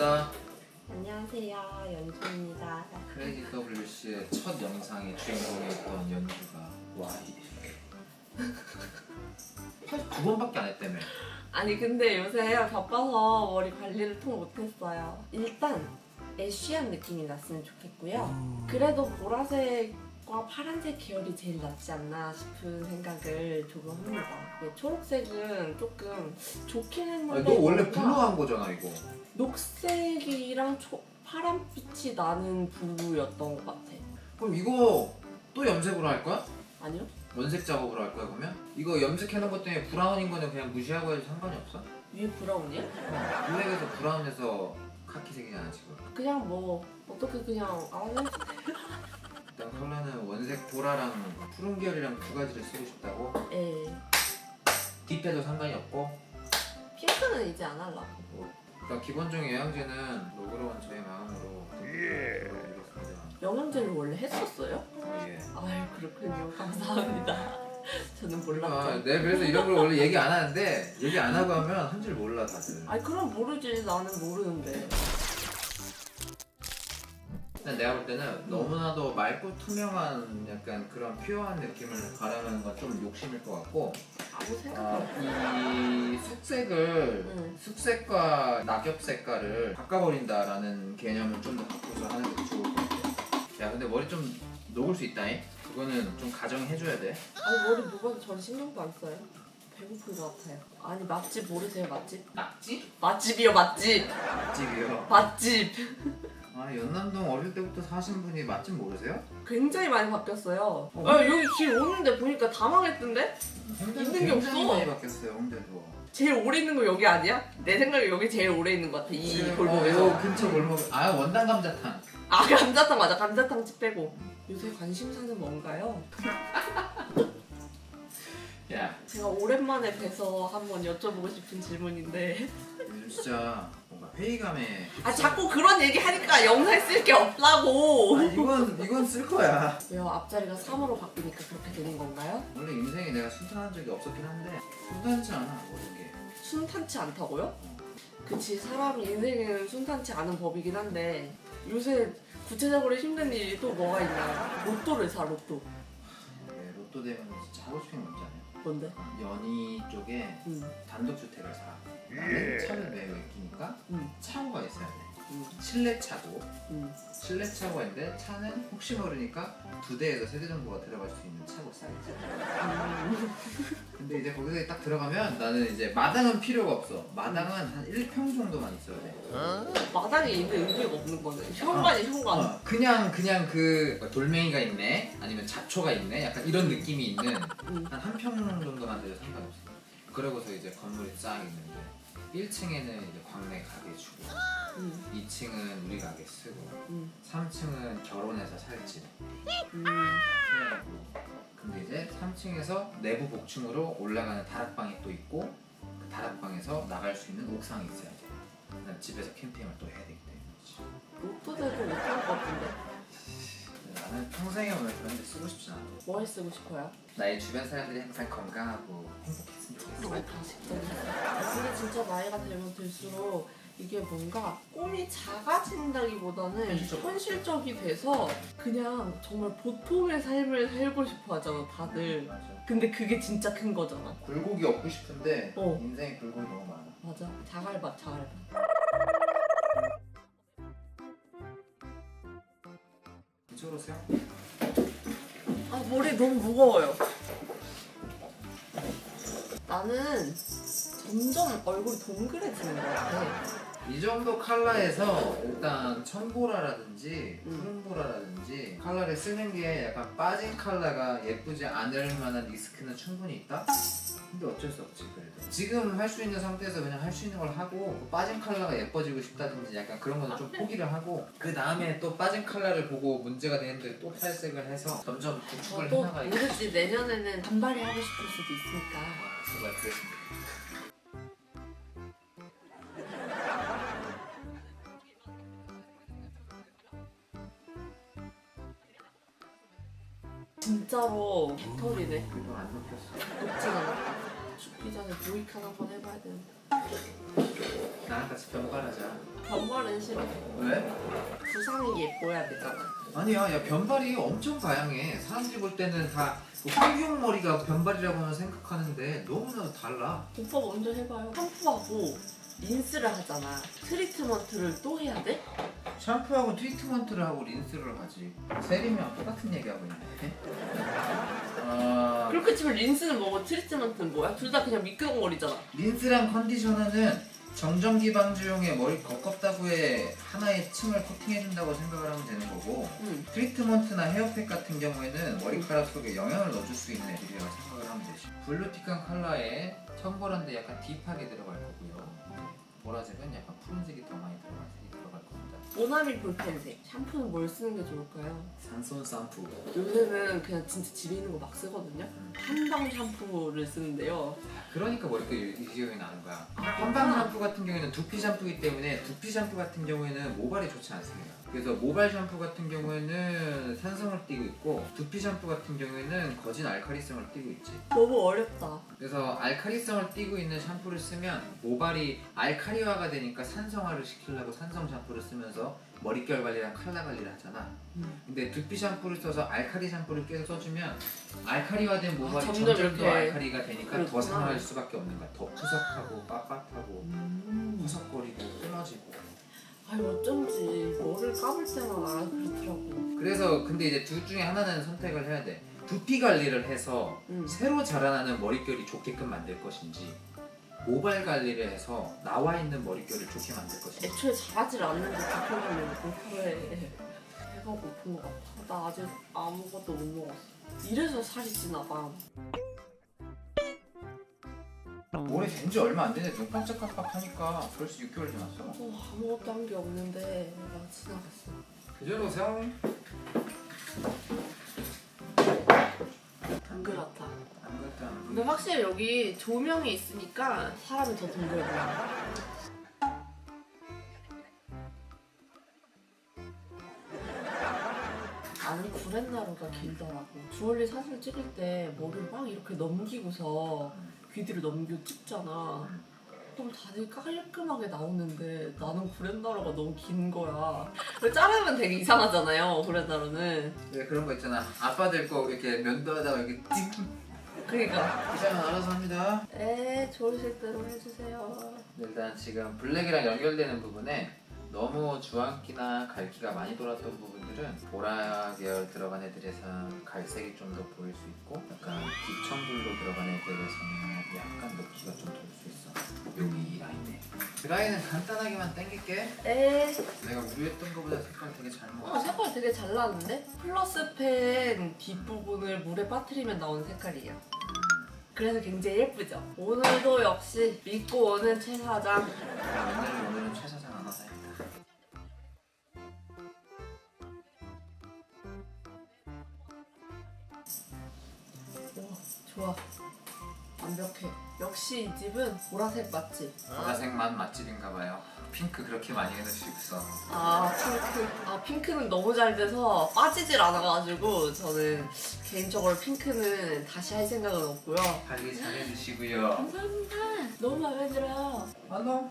반갑습니다. 안녕하세요, 연주입니다. 크레이지 WC의 첫 영상의 주인공이었던 연주가 와이. 사실 두 번밖에 안 했다며. 아니 근데 요새 바빠서 머리 관리를 통 못했어요. 일단 애쉬한 느낌이 났으면 좋겠고요. 그래도 보라색과 파란색 계열이 제일 낫지 않나 싶은 생각을 조금 합니다. 네, 초록색은 조금 좋긴 했는데 아니, 너 원래 뭔가 블루한 거잖아 이거. 녹색이랑 초, 파란빛이 나는 블루였던 것 같아. 그럼 이거 또 염색으로 할 거야? 아니요? 원색 작업으로 할 거야 그러면? 이거 염색해놓은 것 때문에 브라운인 거는 그냥 무시하고 해도 상관이 없어? 위에 브라운이야? 블랙에서 브라운에서 카키색이잖아 지금. 그냥 뭐 어떻게 그냥 안 해? 일단 컬러는 원색 보라랑 푸른 계열이랑 두 가지를 쓰고 싶다고. 예. 딥해도 상관이 없고 핑크는 이제 안하 일단 기본적인 영양제는 로그로운 저의 마음으로 드리겠습니다. 영양제를 원래 했었어요? 어, 예. 아유 그렇군요. 감사합니다. 저는 아, 몰랐죠. 네 그래서 이런 걸 원래 얘기 안 하는데 얘기 안 하고 하면 한 줄 몰라 다들. 아니 그럼 모르지. 나는 모르는데. 일단 내가 볼 때는 너무나도 맑고 투명한 약간 그런 퓨어한 느낌을 바라는 건 좀 욕심일 것 같고 아무 생각 아, 없어. 이 색색을 응. 숙색과 낙엽 색깔을 바꿔버린다라는 개념을 좀더 바꿔서 하는 게 좋을 것 같아. 야 근데 머리 좀 녹을 수 있다잉? 그거는 좀 가정해줘야 돼. 아니 머리 모가도 전 신경도 안 써요. 배고픈 것 같아요. 아니 맛집 모르세요 맛집? 낙지? 맛집이요 맛집. 맛집이요. 맛집. 아 연남동 어릴 때부터 사신 분이 맛집 모르세요? 굉장히 많이 바뀌었어요. 아 여기 길 오는데 보니까 다 망했던데? 홍대도 있는 게 굉장히 없어. 많이 바뀌었어요 홍대도. 제일 오래 있는 거 여기 아니야? 내 생각에 여기 제일 오래 있는 것 같아. 이 골목에서. 어, 근처 골목. 아 원당 감자탕. 아 감자탕 맞아 감자탕 집 빼고 요새 관심사는 뭔가요? 야 제가 오랜만에 뵈서 한번 여쭤보고 싶은 질문인데 요즘 진짜 뭔가 회의감에. 아 자꾸 그런 얘기 하니까 영상에 쓸게 없다고 아 이건 이건 쓸 거야. 왜요 앞자리가 3으로 바뀌니까 그렇게 되는 건가요? 원래 인생에 내가 순탄한 적이 없었긴 한데 순탄치 않아 모든 게. 순탄치 않다고요? 그치 사람 인생은 순탄치 않은 법이긴 한데 요새 구체적으로 힘든 일이 또 뭐가 있나요? 로또를 사 로또 네, 로또 되면 진짜 하고 싶은 게 뭔지 아냐? 뭔데? 연희 쪽에 응, 단독주택을 사. 나는 차를 매우 아끼니까 응, 차고가 있어야 돼. 응, 실내 차고. 응. 실내 차고가 있는데 차는 혹시 모르니까 두 대에서 세대 정도가 들어갈 수 있는 차고 사이즈. 음. 근데 이제 거기서 딱 들어가면 나는 이제 마당은 필요가 없어. 마당은 한 1평 정도만 있어야 돼. 마당에 있는 의미가 없는 거네 현관이 현관 어, 그냥 그냥 그 돌멩이가 있네, 아니면 잡초가 있네, 약간 이런 느낌이 있는 응. 한한 평 정도만 돼도 상관없어. 그러고서 이제 건물이 쫙 있는데 1층에는 이제 광내 가게 주고, 응, 2층은 우리 가게 쓰고, 응, 3층은 결혼해서 살집. 응. 근데 이제 3층에서 내부 복층으로 올라가는 다락방이 또 있고 그 다락방에서 나갈 수 있는 옥상이 있어야 돼. 난 집에서 캠핑을 또 해야 되기 때문이지. 로또 되고 못할 것 같은데 나는 평생에 오늘 그런 데 쓰고 싶진 않아. 뭐에 쓰고 싶어요? 나의 주변 사람들이 항상 건강하고 행복했으면 좋겠어. 다 식단이 근데 진짜 나이가 들면 들수록 이게 뭔가 꿈이 작아진다기보다는 현실적. 현실적이 돼서 그냥 정말 보통의 삶을 살고 싶어 하잖아 다들 맞아. 근데 그게 진짜 큰 거잖아 굴곡이 없고 싶은데 어. 인생에 굴곡이 너무 많아. 맞아 자갈밭 자갈밭 오세요. 아 머리 너무 무거워요 나는 점점 얼굴이 동그래지는 것 같아 이 정도 컬러에서 일단 천보라라든지 음. 푸른보라라든지 컬러를 쓰는 게 약간 빠진 컬러가 예쁘지 않을 만한 리스크는 충분히 있다? 근데 어쩔 수 없지 그래도. 지금 할 수 있는 상태에서 그냥 할 수 있는 걸 하고 그 빠진 컬러가 예뻐지고 싶다든지 약간 그런 거는 좀 포기를 하고 그 다음에 또 빠진 컬러를 보고 문제가 되는데 또 탈색을 해서 점점 구축을 또 해나가니까 모르지. 내년에는 단발이 하고 싶을 수도 있으니까. 정말 그랬습니다 진짜로 깃털이네 그래도 안 높였어 높진 않았다 죽기 전에 모이칸 한번 해봐야 되는데 나랑 같이 변발하자. 변발은 싫어. 왜? 부상이 예뻐야 되잖아. 아니야, 야 변발이 엄청 다양해. 사람들이 볼 때는 다뭐 황비용 머리가 변발이라고는 생각하는데 너무나 달라. 오빠 먼저 해봐요. 샴푸하고 린스를 하잖아. 트리트먼트를 또 해야 돼? 샴푸하고 트리트먼트를 하고 린스를 하지. 세림이랑 똑같은 얘기하고 있네. 어, 그렇게 치면 린스는 뭐고 트리트먼트는 뭐야? 둘 다 그냥 미끄덩거리잖아. 린스랑 컨디셔너는 정전기 방지용의 머리 겉껍다구에 하나의 층을 코팅해준다고 생각을 하면 되는 거고 응. 트리트먼트나 헤어팩 같은 경우에는 머리카락 속에 영향을 넣어줄 수 있는 애들이라고 생각을 하면 되지 블루틱한 컬러에 청보라인데 약간 딥하게 들어갈 거고요. 보라색은 약간 푸른색이 더 많이 들어갈 겁니다 모나미 볼펜색. 샴푸는 뭘 쓰는 게 좋을까요? 산손 샴푸 요새는 그냥 진짜 집에 있는 거 막 쓰거든요. 한방 샴푸를 쓰는데요. 그러니까 머리카락이 이 기억이 나는 거야 한방 샴푸 같은 경우에는 두피 샴푸이기 때문에 두피 샴푸 같은 경우에는 모발에 좋지 않습니다 그래서 모발 샴푸 같은 경우에는 산성을 띠고 있고 두피 샴푸 같은 경우에는 거진 알카리성을 띠고 있지 너무 어렵다. 그래서 알카리성을 띠고 있는 샴푸를 쓰면 모발이 알카리화가 되니까 산성화를 시키려고 산성 샴푸를 쓰면서 머릿결 관리랑 칼라 관리를 하잖아 음. 근데 두피 샴푸를 써서 알카리 샴푸를 계속 써주면 알카리화된 모발이 아, 점점, 점점 더 알카리가 되니까 더 그렇구나. 상할 수밖에 없는 거야 더 푸석하고 빳빳하고 음. 허석거리고 끊어지고 아니 어쩐지 뭐를 감을 때마다 그렇더라고. 그래서 근데 이제 둘 중에 하나는 선택을 해야 돼 두피 관리를 해서 음. 새로 자라나는 머릿결이 좋게끔 만들 것인지 모발 관리를 해서 나와 있는 머릿결을 좋게 만들 것인지 애초에 잘하질 않는데 불편하면 공포해. 배가 고픈 것 같아. 나 아직 아무것도 못 먹었어. 이래서 살이 찌나 봐. 올해 된 지 얼마 안 되는데 눈 깜짝깜빡하니까 벌써 6개월 지났어 어, 아무것도 한 게 없는데 내가 지나갔어. 그저로세요 동그랗다. 안 그랬다 안 근데 확실히 여기 조명이 있으니까 사람이 더 동그래 보여. 나는 구렛나루가 길더라고. 주얼리 사진 찍을 때 머리를 막 이렇게 넘기고서 귀 뒤로 넘기고 찍잖아. 그럼 다들 깔끔하게 나오는데 나는 구렛나루가 너무 긴 거야. 근데 자르면 되게 이상하잖아요, 구렛나루는. 왜 그런 거 있잖아 아빠들 거 이렇게 면도하다가 이렇게 띵 그러니까. 기자는 알아서 합니다 에, 좋으실 대로 해주세요. 일단 지금 블랙이랑 연결되는 부분에 너무 주황기나 갈기가 많이 돌았던 부분들은 보라 계열 들어간 애들에서는 갈색이 좀 더 보일 수 있고 약간 딥천블로 들어간 애들에서는 약간 녹기가 좀 돌 수 있어 여기 이 라인에 그 라인은 간단하게만 당길게 에, 내가 우려했던 것보다 색깔 되게 잘 어, 먹었어 색깔 되게 잘 나는데? 플러스 펜 뒷부분을 물에 빠뜨리면 나오는 색깔이에요. 그래서 굉장히 예쁘죠? 오늘도 역시 믿고 오는 최 사장. 최 사장 역시 이 집은 보라색 맛집. 보라색만 맛집인가 봐요 핑크 그렇게 많이 해놓으시고서 아, 핑크. 아, 핑크는 너무 잘 돼서 빠지질 않아가지고 저는 개인적으로 핑크는 다시 할 생각은 없고요. 관리 잘 해주시고요 감사합니다. 너무 마음에 들어요. 안녕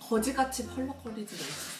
거지같이 펄럭거리진 않겠지?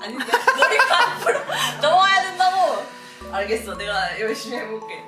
아닌데 머리가 앞으로 넘어야 된다고. 알겠어, 내가 열심히 해볼게.